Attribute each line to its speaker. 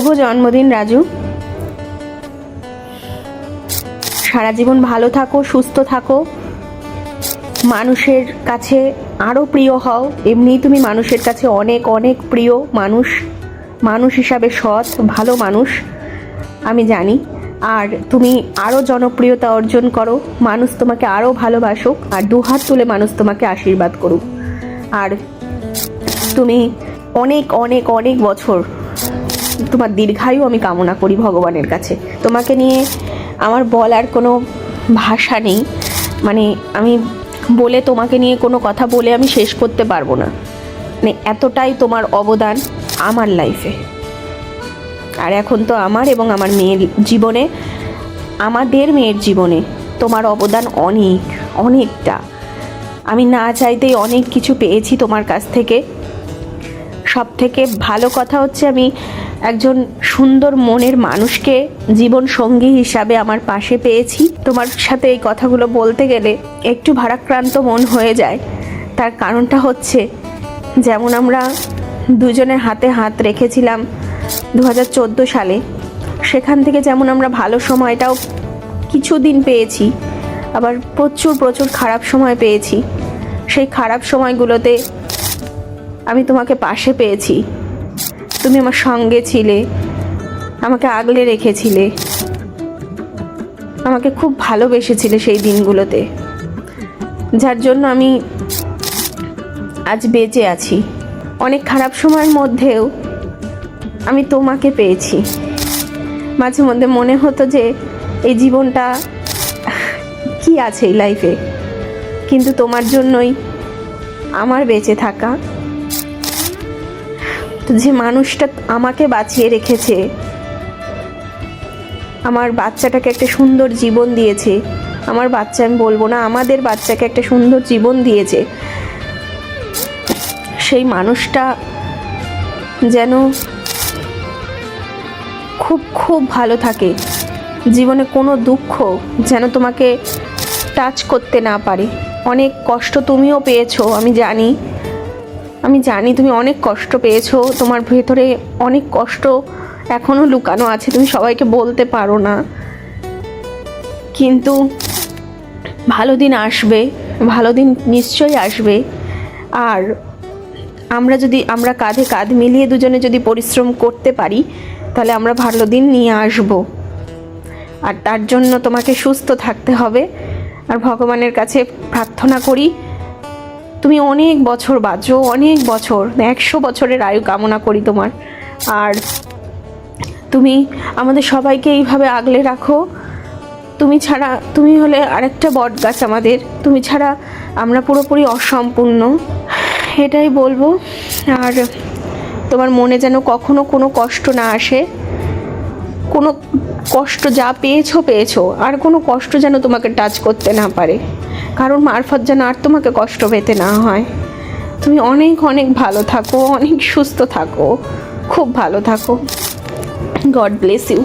Speaker 1: শুভ জন্মদিন, রাজু। সারা জীবন ভালো থাকো, সুস্থ থাকো। মানুষের কাছে আরও প্রিয় হও। এমনিই তুমি মানুষের কাছে অনেক অনেক প্রিয় মানুষ। মানুষ হিসাবে সৎ, ভালো মানুষ, আমি জানি। আর তুমি আরও জনপ্রিয়তা অর্জন করো। মানুষ তোমাকে আরও ভালোবাসুক, আর দুহাত তুলে মানুষ তোমাকে আশীর্বাদ করুক। আর তুমি অনেক অনেক অনেক বছর তোমার দীর্ঘায়ু আমি কামনা করি ভগবানের কাছে। তোমাকে নিয়ে আমার বলার কোনো ভাষা নেই। মানে আমি বলে তোমাকে নিয়ে কোনো কথা বলে আমি শেষ করতে পারব না। মানে এতটাই তোমার অবদান আমার লাইফে আর এখন তো আমার এবং আমার মেয়ের জীবনে, আমাদের মেয়ের জীবনে তোমার অবদান অনেক, অনেকটা। আমি না চাইতেই অনেক কিছু পেয়েছি তোমার কাছ থেকে। সব থেকে ভালো কথা হচ্ছে আমি একজন সুন্দর মনের মানুষকে জীবন সঙ্গী হিসাবে আমার পাশে পেয়েছি। তোমার সাথে এই কথাগুলো বলতে গেলে একটু ভারাক্রান্ত মন হয়ে যায়। তার কারণটা হচ্ছে, যেমন আমরা দুজনের হাতে হাত রেখেছিলাম দু হাজার চোদ্দ সালে, সেখান থেকে যেমন আমরা ভালো সময়টাও কিছুদিন পেয়েছি, আবার প্রচুর প্রচুর খারাপ সময় পেয়েছি। সেই খারাপ সময়গুলোতে আমি তোমাকে পাশে পেয়েছি। তুমি আমার সঙ্গে ছিলে, আমাকে আগলে রেখেছিলে, আমাকে খুব ভালোবেসেছিলে সেই দিনগুলোতে, যার জন্য আমি আজ বেঁচে আছি। অনেক খারাপ সময়ের মধ্যেও আমি তোমাকে পেয়েছি। মাঝে মধ্যে মনে হতো যে এই জীবনটা কি আছে এই লাইফে কিন্তু তোমার জন্যই আমার বেঁচে থাকা যে মানুষটা আমাকে বাঁচিয়ে রেখেছে, আমার বাচ্চাটাকে একটা সুন্দর জীবন দিয়েছে, আমার বাচ্চা আমি বলব না, আমাদের বাচ্চাকে একটা সুন্দর জীবন দিয়েছে, সেই মানুষটা যেন খুব খুব ভালো থাকে, জীবনে কোনো দুঃখ যেন তোমাকে টাচ করতে না পারে। অনেক কষ্ট তুমিও পেয়েছ, আমি জানি। আমি জানি তুমি অনেক কষ্ট পেয়েছ, তোমার ভেতরে অনেক কষ্ট এখনও লুকানো আছে, তুমি সবাইকে বলতে পারো না। কিন্তু ভালো দিন আসবে, ভালো দিন নিশ্চয়ই আসবে। আর আমরা যদি, আমরা কাঁধে কাঁধ মিলিয়ে দুজনে যদি পরিশ্রম করতে পারি, তাহলে আমরা ভালো দিন নিয়ে আসব। আর তার জন্য তোমাকে সুস্থ থাকতে হবে। আর ভগবানের কাছে প্রার্থনা করি তুমি অনেক বছর বাঁচো, অনেক বছর, একশো বছরের আয়ু কামনা করি তোমার। আর তুমি আমাদের সবাইকে এইভাবে আগলে রাখো। তুমি ছাড়া, তুমি হলে আরেকটা বট গাছ আমাদের। তুমি ছাড়া আমরা পুরোপুরি অসম্পূর্ণ। এটাই বলব। আর তোমার মনে যেন কখনো কোনো কষ্ট না আসে। কোনো কষ্ট যা পেয়েছ পেয়েছ। আর কোনো কষ্ট যেন তোমাকে টাচ করতে না পারে। কারণ মারফত যেন আর তোমাকে কষ্ট পেতে না হয়। তুমি অনেক অনেক ভালো থাকো, অনেক সুস্থ থাকো, খুব ভালো থাকো। God bless you